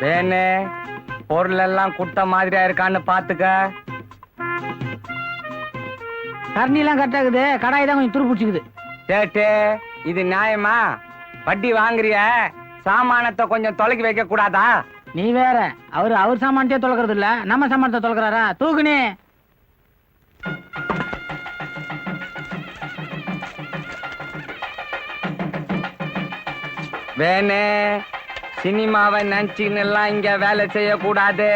வேணு பொருள் எல்லாம் குட்ட மாதிரியா இருக்கான்னு பாத்துக்க. கரண்டிலாம் கரெக்டாக இருக்குது. கடாய் தான் கொஞ்சம் துரு பிடிச்சிக்குது. சேட்டு இது நியாயமா? வட்டி வாங்குறிய சாமானத்தை கொஞ்சம் தொலைக்கி வைக்க கூடாதா? நீ வேற. அவர் அவர் சாமான்ட்டே தொலைக்கிறது இல்ல. நம்ம சாமானத்தை தொலைக்கிறாரா? தூக்குனே. வேணு சினிமாவை நினைச்சுன்னு எல்லாம் இங்க வேலை செய்யக்கூடாது.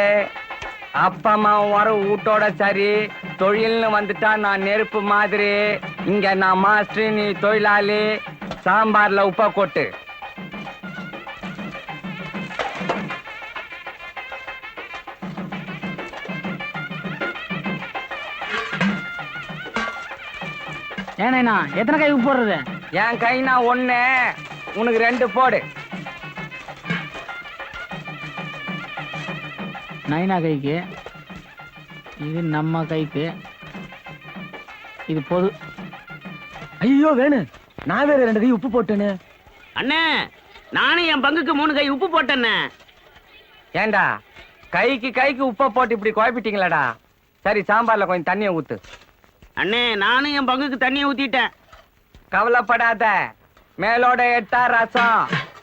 அப்பா அம்மா வர வீட்டோட சரி. தொழில்னு வந்துட்டா நான் நெருப்பு மாதிரி. இங்க நான் மாஸ்டர் நீ தொழிலாளி. சாம்பார்ல உப்பை கொட்டு. ஏனேண்ணா எத்தனை கை போடுறது? என் கைனா ஒண்ணு. உனக்கு ரெண்டு போடு. நைனா கைக்கு இது நம்ம கைக்கு இது பொது. ஐயோ வேணு. நான் வேற ரெண்டு கை உப்பு போட்டேன்னு அண்ணே நானும் என் பங்குக்கு மூணு கை உப்பு போட்டேண்ணே ஏண்டா? கைக்கு கைக்கு உப்பை போட்டு இப்படி குழப்பிட்டீங்களடா? சரி சாம்பார்ல கொஞ்சம் தண்ணியை ஊத்து. அண்ணே நானும் என் பங்குக்கு தண்ணியை ஊத்திட்டேன். கவலைப்படாத. மேலோட எட்டா ரசம்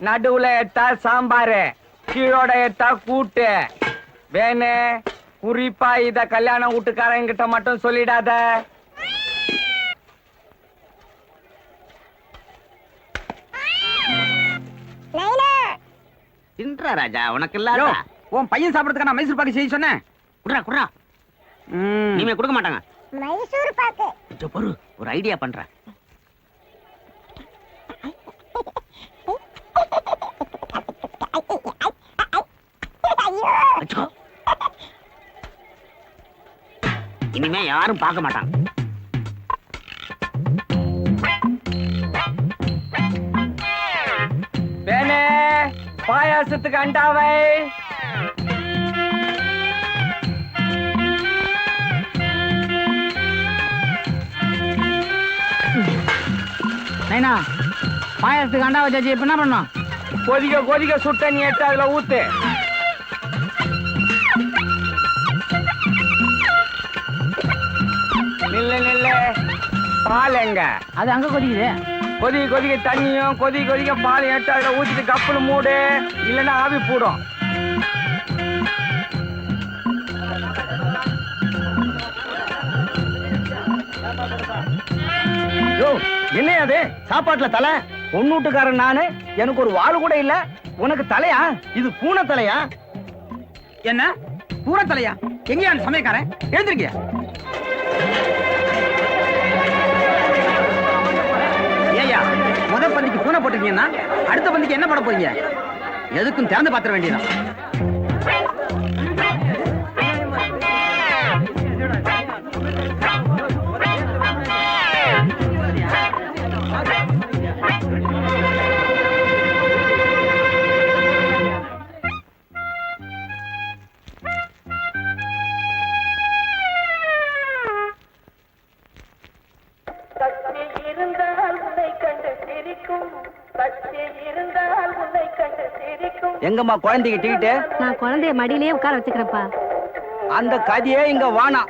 நடுவுல எட்டா சாம்பாரு கீழோட எட்டா கூட்டு. வேணு குறிப்பா இத கல்யாண வீட்டுக்காரங்க கிட்ட மட்டும் சொல்லிடாத. தின்றா ராஜா உனக்கு யோ, இல்லாத உன் பையன் சாப்பிடறதுக்கு நான் மைசூர் பாக்கு செய்ய சொன்னேன். குடுறா குடுறா. ம். இனிமே கொடுக்க மாட்டாங்க. மைசூர் பாக்கு. ஒரு ஐடியா பண்றேன். இனிமே யாரும் பார்க்க மாட்டாங்க பாயாசத்துக்கு அண்டாவை. நைனா பாயாசத்துக்கு அண்டா வச்சாச்சு இப்ப என்ன பண்ணோம் கொதிக்க கொதிக்க சுட்ட நீ எடுத்து அதுல ஊத்து. பால் எங்க அது அங்க கொதிக்குது? கொதிக்க கொதிக்க தண்ணியும் கொதிக்க கொதிக்க பால் எடுத்து அதுல ஊத்திட்டு கப்புல மூடு. இல்லைன்னா ஆவி போடும். யோ என்ன அது? சாப்பாட்டுல தலை? பொண்ணூட்டுக்காரன் நானு? எனக்கு ஒரு வாள் கூட இல்ல. உனக்கு தலையா? இது பூனை தலையா என்ன? பூனை தலையா எங்கயா அந்த சமயக்காரன் எழுந்திருக்கியா? முத பந்திக்கு பூனை போட்டிருக்கீங்கன்னா அடுத்த பந்திக்கு என்ன பண்ண போறீங்க? எதுக்கும் திறந்து பாத்திர வேண்டியதான் எங்கம்மா குழந்தைக்கு டிக்கெட்டு நான் குழந்தைய மடியிலேயே உட்கார வச்சுக்கிறேன்ப்பா. அந்த கதையே இங்க வானா.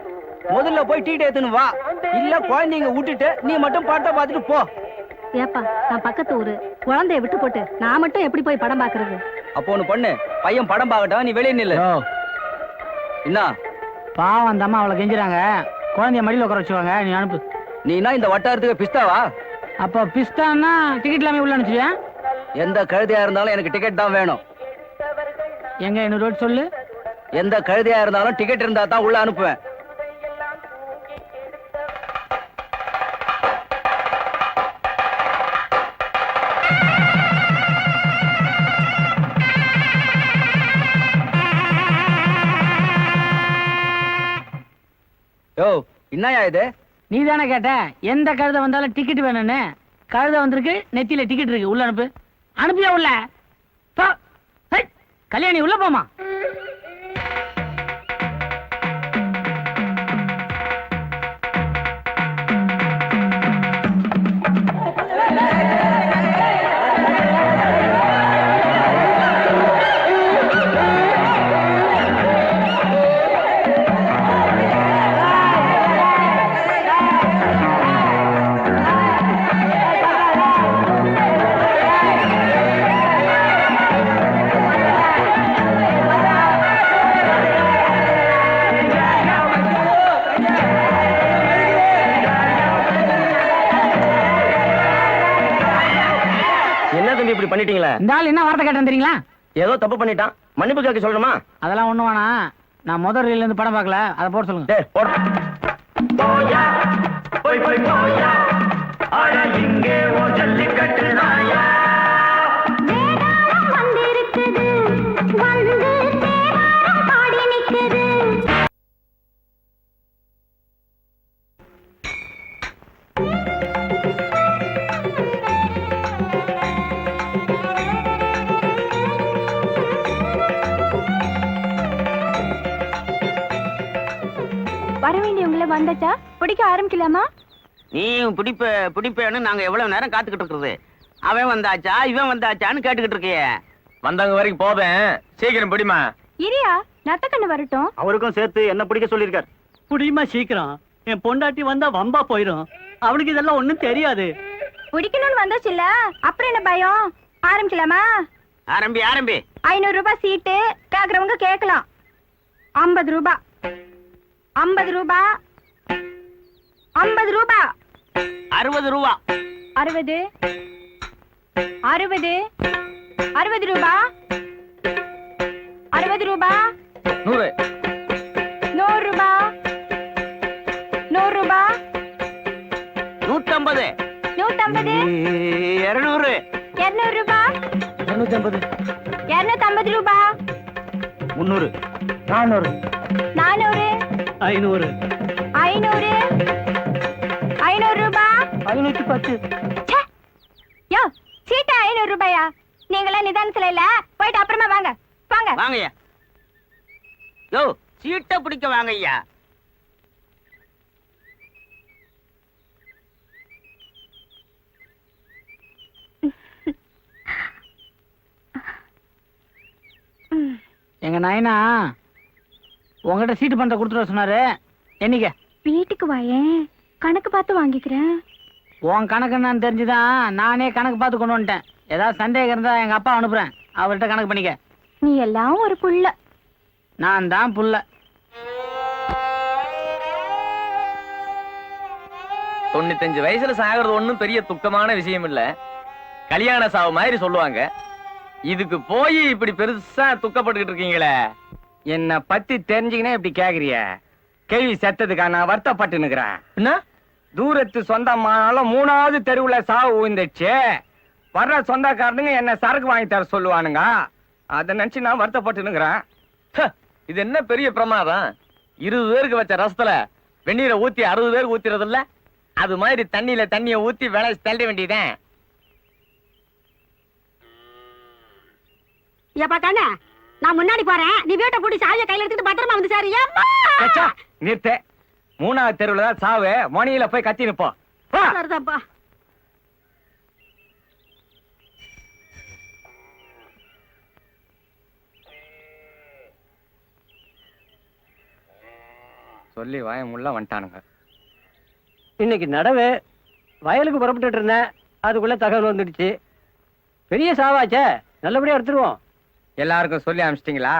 முதல்ல போய் டீ எடுத்துன்னு வா. இல்ல குழந்தைங்க விட்டுட்டு நீ மட்டும் படத்தை பார்த்துட்டு போ. ஏப்பா நான் பக்கத்து ஊரு. குழந்தைய விட்டு போட்டு நான் மட்டும் எப்படி போய் படம் பாக்குறது அப்போ ஒண்ணு பண்ணு. பையன் படம் பார்க்கட்டும் நீ வெளியே நில்லு. என்ன? பாவம் அந்த அம்மா அவளை கெஞ்சுறாங்க. குழந்தைய மடியில் உட்கார வச்சுவாங்க நீ அனுப்பு. நீ என்ன இந்த வட்டாரத்துக்கு பிஸ்தாவா? அப்போ பிஸ்தான்னா டிக்கெட் இல்லாம உள்ள அனுப்பிச்சியா எந்த கழுதையா இருந்தாலும் எனக்கு டிக்கெட் தான் வேணும். எங்க இன்னொரு ரோட் சொல்லு? எந்த கழுதையா இருந்தாலும் டிக்கெட் இருந்தா தான் உள்ள அனுப்புவேன். யோ என்னயா இது? நீ தானே கேட்ட? எந்த கழுதை வந்தாலும் டிக்கெட் வேணும்னு? கழுதை வந்திருக்கு நெத்தியில டிக்கெட் இருக்கு உள்ள அனுப்பு. அனுப்பியா உள்ள? கல்யாணி உள்ள போமா இந்த ஆள் என்ன வார்த்தை கேட்டேன் தெரியுங்களா? ஏதோ தப்பு பண்ணிட்டான். மன்னிப்பு கேட்க சொல்லணுமா? அதெல்லாம் ஒண்ணும் வேணாம். நான் முதல் ரீல்ல இருந்து படம் பார்க்கல. அதை போட சொல்லுங்க. டேய் போட. வந்திருக்குது வந்தாச்சா பிடிக்க ஆரம்பிக்கலாமா? நீ பிடிப்ப பிடிப்பேன்னு நாங்க எவ்வளவு நேரம் காத்துக்கிட்டு இருக்கிறது? அவன் வந்தாச்சா இவன் வந்தாச்சான்னு கேட்டுக்கிட்டு இருக்கியே. வந்தவங்க வரைக்கும் போவேன். சீக்கிரம் பிடிமா இரியா நத்தக்கண்ணு வரட்டும். அவருக்கும் சேர்த்து என்ன பிடிக்க சொல்லியிருக்காரு? புடியுமா சீக்கிரம். என் பொண்டாட்டி வந்தா வம்பா போயிரும். அவளுக்கு இதெல்லாம் ஒண்ணும் தெரியாது. பிடிக்கணும்னு வந்தாச்சுல்ல அப்புறம் என்ன பயம்? ஆரம்பிக்கலாமா? ஆரம்பி ஆரம்பி. ஐநூறு ரூபாய் சீட்டு கேக்குறவங்க கேட்கலாம் ஐம்பது ரூபாய். ஐம்பது ரூபாய். ஐம்பது ரூபாய் அறுபது ரூபா. அறுபது. அறுபது. அறுபது ரூபாய் அறுபது ரூபாய் நூறு. நூறு ரூபாய் நூறு ரூபாய் நூத்தம்பது. நூத்தம்பது. இருநூறு. இருநூறு ரூபாய் இருநூத்தி ஐம்பது இருநூத்தம்பது ரூபாய் முந்நூறு. நானூறு. நானூறு. ஐநூறு. ஐநூறு. ஐநூத்தி பத்து! யோ சீட்டா ஐநூறு ரூபாயா? நீங்களாம் நிதானத்துல இல்ல? போயிட்டு அப்புறமா வாங்க. வாங்க வாங்கய்யா. யோ சீட்டை பிடிக்க வாங்கய்யா. எங்க நாயனா உங்ககிட்ட சீட்டு பணத்தை கொடுத்துட்டு வர சொன்னாரு. என்னைக்க? வீட்டுக்கு வாயேன். கணக்கு பார்த்து வாங்கிக்கிறேன். உன் கணக்கு என்னன்னு தெரிஞ்சுதான் நானே கணக்கு பார்த்து கொண்டு வந்துட்டேன். ஏதாவது சந்தேகம் இருந்தா எங்க அப்பா அனுப்புறேன். அவர்கிட்ட கணக்கு பண்ணிக்க. நீ எல்லாம் ஒரு புள்ள. நான் தான் புள்ள. தொண்ணூத்தஞ்சு வயசுல சாகிறது ஒண்ணும் பெரிய துக்கமான விஷயம் இல்ல கல்யாண சாவு மாதிரி சொல்லுவாங்க. இதுக்கு போய் இப்படி பெருசா துக்கப்பட்டுக்கிட்டு இருக்கீங்களே. என்ன பத்தி தெரிஞ்சுக்கினே இப்படி கேக்குறிய. கேள்வி செத்ததுக்கா நான் வருத்தப்பட்டு நிக்கிறேன் என்ன? தூரத்து சொந்தமானாலும் மூணாவது தெருவுல சாவு விழுந்துச்சு வர்ற சொந்தக்காரனுங்க என்ன சரக்கு வாங்கி தர சொல்லுவானுங்க. அதை நினைச்சு நான் வருத்தப்பட்டு நிக்கிறேன் ஹ, இது என்ன பெரிய பிரமாதம்? இருபது பேருக்கு வச்ச ரசத்துல வெந்நீரை ஊத்தி அறுபது பேருக்கு ஊத்துறது இல்ல அது மாதிரி தண்ணியில தண்ணிய ஊத்தி விளைச்சு தள்ள வேண்டியதேன் ஏப்பா கண்ணா நான் முன்னாடி போறேன். நீ வீட்டை பூட்டி சாவியை கையில எடுத்துட்டு பத்திரமா வந்து சார். நிறுத்து. மூணாவது தெருவுல தான் சாவு. மணியில போய் கத்தி நிப்போம். சரிதாப்பா. சொல்லி வாய முள்ள வந்துட்டானுங்க. இன்னைக்கு நடவு. வயலுக்கு புறப்பட்டுட்டு இருந்தேன். அதுக்குள்ள தகவல் வந்துடுச்சு. பெரிய சாவாச்சே. நல்லபடியா எடுத்துருவோம். எல்லாருக்கும் சொல்லி அனுப்பிச்சிட்டீங்களா?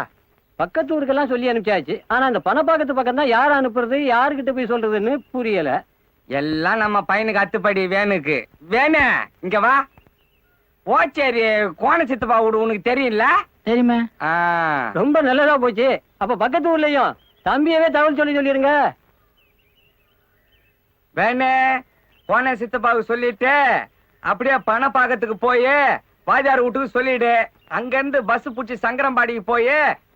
பக்கத்து ஊருக்கெல்லாம் சொல்லி அனுப்பிச்சாச்சு. ஆனா அந்த பணப்பாக்கத்து பக்கம் தான் யார் அனுப்புறது யாருக்கிட்ட போய் சொல்றதுன்னு புரியல. எல்லாம் நம்ம பையனுக்கு அத்துப்படி வேணுக்கு. வேணு இங்க வா. ஓச்சேரி கோண சித்தப்பா வீடு உனக்கு தெரியும்ல? தெரியுமே. ஆ, ரொம்ப நல்லதா போச்சு. அப்ப பக்கத்து ஊர்லயும் தம்பியவே தகவல் சொல்லி சொல்லிருங்க வேணு கோண சித்தப்பாவுக்கு சொல்லிட்டு அப்படியே பணப்பாக்கத்துக்கு போய் வாஜார் வீட்டுக்கு சொல்லிடு. அங்க இருந்து பஸ் புடிச்சு சங்கரம்பாடிக்கு போய்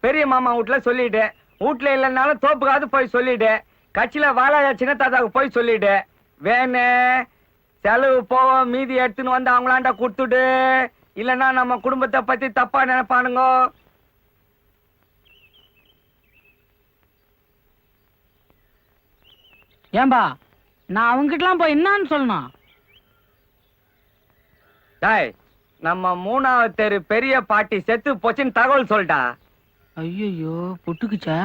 பெரிய மாமா வீட்டுல சொல்லிடு வீட்டுல இல்லைன்னாலும் தோப்புக்காவது போய் சொல்லிடு கட்சியில வாழாஜா சின்ன தாத்தாவுக்கு போய் சொல்லிடு வேணு செலவு போக மீதி எடுத்துன்னு வந்து அவங்களாண்ட கொடுத்துடு. இல்லைன்னா நம்ம குடும்பத்தை பத்தி தப்பா நினைப்பானுங்க. ஏன்பா நான் அவங்ககிட்டலாம் போய் என்னன்னு சொல்லணும்? டாய் நம்ம மூணாவது தெரு பெரிய பாட்டி செத்து போச்சுன்னு தகவல் சொல்லிட்டா ஐயோ பொட்டுக்குச்சா?